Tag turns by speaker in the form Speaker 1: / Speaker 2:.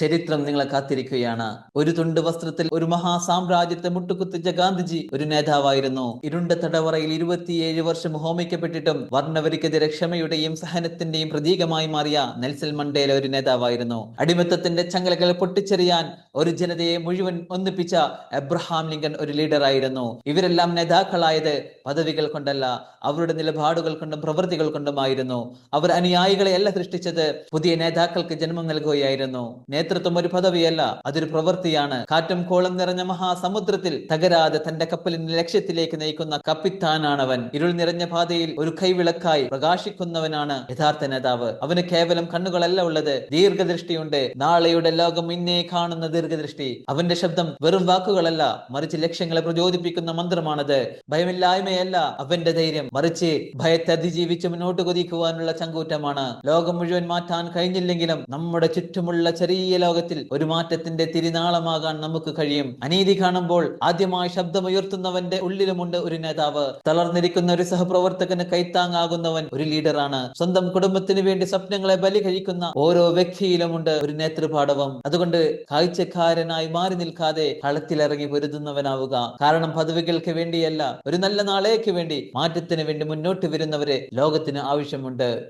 Speaker 1: ചരിത്രം നിങ്ങളെ കാത്തിരിക്കുകയാണ്. ഒരു തുണ്ട് വസ്ത്രത്തിൽ ഒരു മഹാസാമ്രാജ്യത്തെ മുട്ടുകുത്തിച്ച ഗാന്ധിജി ഒരു നേതാവായിരുന്നു. ഇരുണ്ട തടവറയിൽ ഇരുപത്തിയേഴ് വർഷം ഹോമിക്കപ്പെട്ടിട്ടും വർണവരിക്കെതിരെ ക്ഷമയുടെയും സഹനത്തിന്റെയും പ്രതീകമായി മാറിയ നെൽസൽ മണ്ടേല ഒരു നേതാവായിരുന്നു. അടിമത്തത്തിന്റെ ചങ്ങലകൾ പൊട്ടിച്ചെറിയാൻ ഒരു ജനതയെ മുഴുവൻ ഒന്നിപ്പിച്ച എബ്രഹാം ലിങ്കൻ ഒരു ലീഡറായിരുന്നു. ഇവരെല്ലാം നേതാക്കളായത് പദവികൾ കൊണ്ടല്ല അവരുടെ നിലപാടുകൾ കൊണ്ടും പ്രവൃത്തികൾ കൊണ്ടുമായിരുന്നു. അവർ അനുയായികളെ അല്ല സൃഷ്ടിച്ചത് പുതിയ നേതാക്കൾക്ക് ജന്മം നൽകുകയായിരുന്നു. നേതൃത്വം ഒരു പദവിയല്ല അതൊരു പ്രവൃത്തിയാണ്. കാറ്റും കോളം നിറഞ്ഞ മഹാസമുദ്രത്തിൽ തകരാതെ തന്റെ കപ്പലിന്റെ ലക്ഷ്യത്തിലേക്ക് നയിക്കുന്ന കപ്പിത്താനാണവൻ. ഇരുൾ നിറഞ്ഞ പാതയിൽ ഒരു കൈവിളക്കായി പ്രകാശിക്കുന്നവനാണ് യഥാർത്ഥ നേതാവ്. അവന് കേവലം കണ്ണുകളല്ല ഉള്ളത് ദീർഘദൃഷ്ടിയുണ്ട്. നാളെയുടെ ലോകം ഇന്നേ കാണുന്ന ദീർഘദൃഷ്ടി. അവന്റെ ശബ്ദം വെറും വാക്കുകളല്ല മറിച്ച് ലക്ഷ്യങ്ങളെ പ്രചോദിപ്പിക്കുന്ന മന്ത്രമാണത്. ഭയമില്ലായ്മയല്ല അവന്റെ ധൈര്യം. മറിച്ച് ഭയത്തെ അതിജീവിച്ച് മുന്നോട്ട് കൊതിക്കുവാനുള്ള ചങ്കൂറ്റമാണ്. ലോകം മുഴുവൻ മാറ്റാൻ കഴിഞ്ഞില്ലെങ്കിലും നമ്മുടെ ചുറ്റുമുള്ള ചെറിയ ലോകത്തിൽ ഒരു മാറ്റത്തിന്റെ തിരിനാളമാകാൻ നമുക്ക് കഴിയും. അനീതി കാണുമ്പോൾ ആദ്യമായി ശബ്ദമുയർത്തുന്നവന്റെ ഉള്ളിലുമുണ്ട് ഒരു നേതാവ്. തളർന്നിരിക്കുന്ന ഒരു സഹപ്രവർത്തകന് കൈത്താങ്ങാകുന്നവൻ ഒരു ലീഡറാണ്. സ്വന്തം കുടുംബത്തിന് വേണ്ടി സ്വപ്നങ്ങളെ ബലി കഴിക്കുന്ന ഓരോ വ്യക്തിയിലുമുണ്ട് ഒരു നേതൃപാടവം. അതുകൊണ്ട് കാഴ്ചക്കാരനായി മാറി നിൽക്കാതെ കളത്തിലിറങ്ങി പൊരുതുന്നവനാവുക. കാരണം പദവികൾക്ക് വേണ്ടിയല്ല ഒരു നല്ല നാളേക്ക് വേണ്ടി മാറ്റത്തിന് വേണ്ടി മുന്നോട്ട് വരുന്നവരെ ലോകത്തിന് ആവശ്യമുണ്ട്.